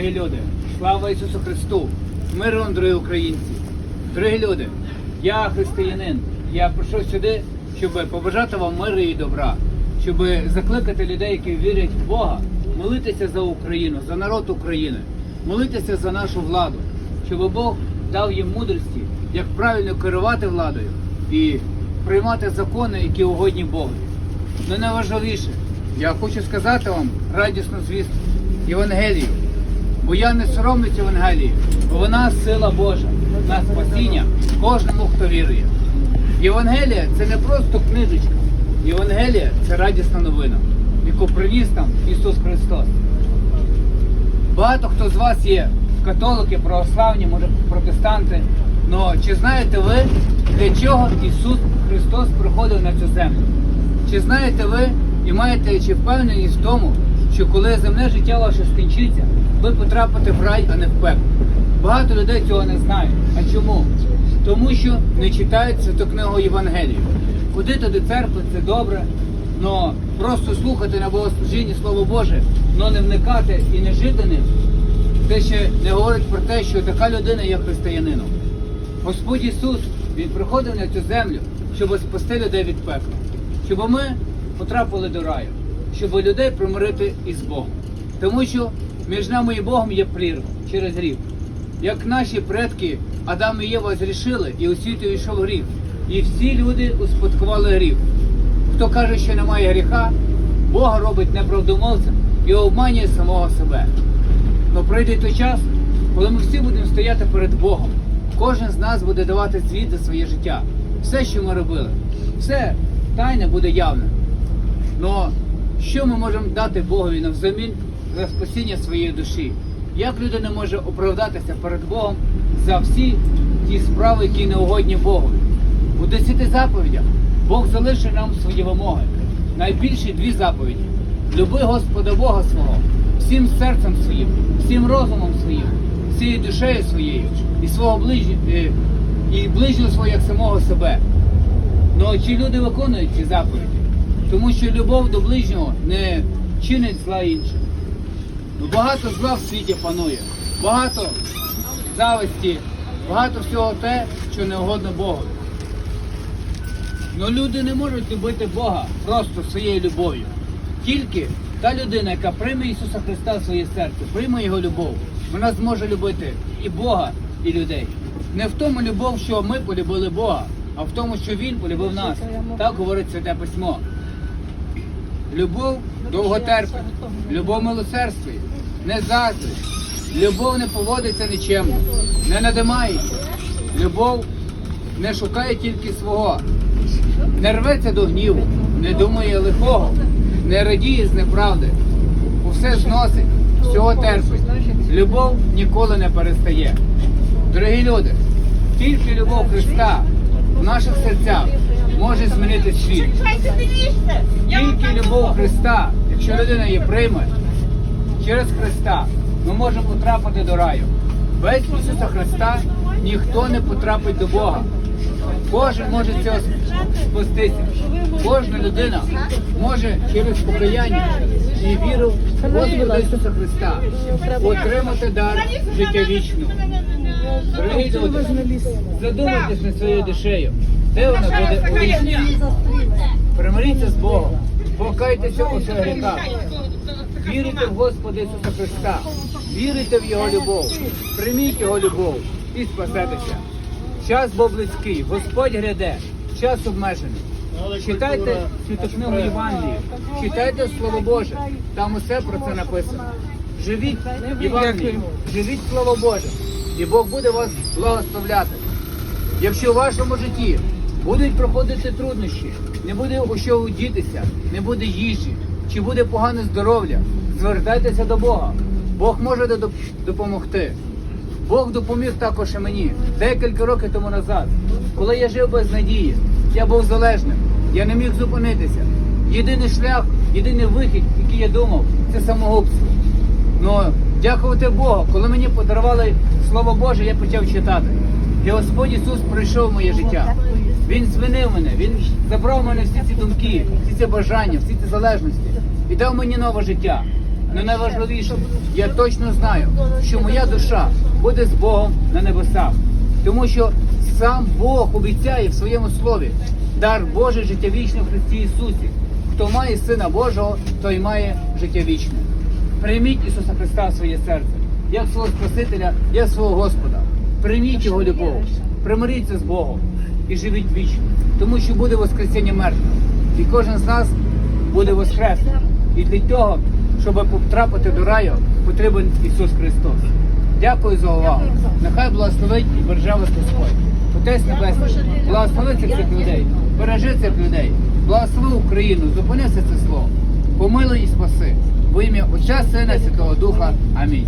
Дорогі люди, слава Ісусу Христу! Мир вам, дорогі українці! Дорогі люди, я християнин. Я прийшов сюди, щоб побажати вам миру і добра, щоб закликати людей, які вірять в Бога, молитися за Україну, за народ України, молитися за нашу владу, щоб Бог дав їм мудрості, як правильно керувати владою і приймати закони, які угодні Богу. Ну найважливіше, я хочу сказати вам радісну звістку Євангелію. Бо я не соромлюсь Євангелії, бо вона сила Божа на спасіння кожному, хто вірує. Євангелія це не просто книжечка. Євангелія це радісна новина, яку приніс нам Ісус Христос. Багато хто з вас є католики, православні, може протестанти. Но чи знаєте ви, для чого Ісус Христос приходив на цю землю? Чи знаєте ви і маєте чи впевненість в тому, що коли земне життя ваше скінчиться, ви потрапите в рай, а не в пекло? Багато людей цього не знають. А чому? Тому що не читають святу книгу Євангелію. Ходити до церкви це добре, але просто слухати на богослужінні Слово Боже, але не вникати і не жити ним, це ще не говорить про те, що така людина є християнином. Господь Ісус, Він приходив на цю землю, щоб спасти людей від пекла, щоб ми потрапили до раю, щоб людей примирити із Богом. Тому що між нами і Богом є прірва через гріх. Як наші предки Адам і Єва зрішили, і у світ увійшов гріх, і всі люди успадкували гріх. Хто каже, що немає гріха, Бога робить неправдомовцем і обманює самого себе. Но прийде той час, коли ми всі будемо стояти перед Богом. Кожен з нас буде давати звіт за своє життя. Все, що ми робили, все тайне буде явне. Но що ми можемо дати Богові навзамін за спасіння своєї душі? Як людина може оправдатися перед Богом за всі ті справи, які неугодні Богу? У десяти заповідях Бог залишив нам свої вимоги. Найбільші дві заповіді: люби Господа Бога свого, всім серцем своїм, всім розумом своїм, всією душею своєю і свого ближнього, і ближнього свого як самого себе. Ну чи люди виконують ці заповіді? Тому що любов до ближнього не чинить зла іншим. Ну, багато зла в світі панує, багато зависті, багато всього те, що не угодно Богу. Ну люди не можуть любити Бога просто своєю любов'ю. Тільки та людина, яка прийме Ісуса Христа в своє серце, прийме Його любов, вона зможе любити і Бога, і людей. Не в тому любов, що ми полюбили Бога, а в тому, що Він полюбив нас. Так говорить Святе Письмо. Любов довготерпить, любов милосердствує, не заздрить, любов не поводиться нічемно, не надимається, любов не шукає тільки свого, не рветься до гніву, не думає лихого, не радіє з неправди, усе зносить, всього терпить. Любов ніколи не перестає. Дорогі люди, тільки любов Христа в наших серцях може змінити світ. Тільки любов Христа, якщо людина її прийме, через Христа ми можемо потрапити до раю. Без Ісуса Христа ніхто не потрапить до Бога. Кожен може цього спуститися. Кожна людина може через покаяння і віру в Господа Ісуса Христа отримати дар життя вічного. Дорогі люди, задумайтесь над своєю душею, де вона буде у вічності. Примиріться з Богом, покайтеся у своїх гріхах. Вірите в Господа Ісуса Христа, вірите в Його любов, прийміть Його любов і спасетеся. Час був близький, Господь гряде, час обмежений. Читайте святу книгу Євангелію, читайте Слово Боже, там усе про це написано. Живіть Євангелієм, живіть Слово Боже, і Бог буде вас благословляти. Якщо в вашому житті будуть проходити труднощі, не буде у що удітися, не буде їжі, чи буде погане здоров'я, звертайтеся до Бога. Бог може допомогти. Бог допоміг також і мені декілька років тому назад, коли я жив без надії, я був залежним, я не міг зупинитися. Єдиний шлях, єдиний вихід, який я думав, це самогубство. Ну, дякувати Богу, коли мені подарували Слово Боже, я почав читати. І Господь Ісус прийшов в моє життя. Він звинив мене, Він забрав мене всі ці думки, всі ці бажання, всі ці залежності і дав мені нове життя. але найважливіше, я точно знаю, що моя душа буде з Богом на небесах. Тому що сам Бог обіцяє в своєму слові дар Божий життя вічне в Христі Ісусі. Хто має Сина Божого, той має життя вічне. Прийміть Ісуса Христа в своє серце, як свого Спасителя, як свого Господа. Прийміть Його любов, примиріться з Богом і живіть вічно, тому що буде Воскресіння мертвих. І кожен з нас буде воскресним. І для того, щоб потрапити до раю, потрібен Ісус Христос. Дякую за увагу. Нехай благословить і береже вас Господь. Отець Небесний, благослови цих людей, бережи цих людей, благослови Україну, зупини все це слово. Помилуй і спаси. Во ім'я Отця, Сина, Святого Духа. Амінь.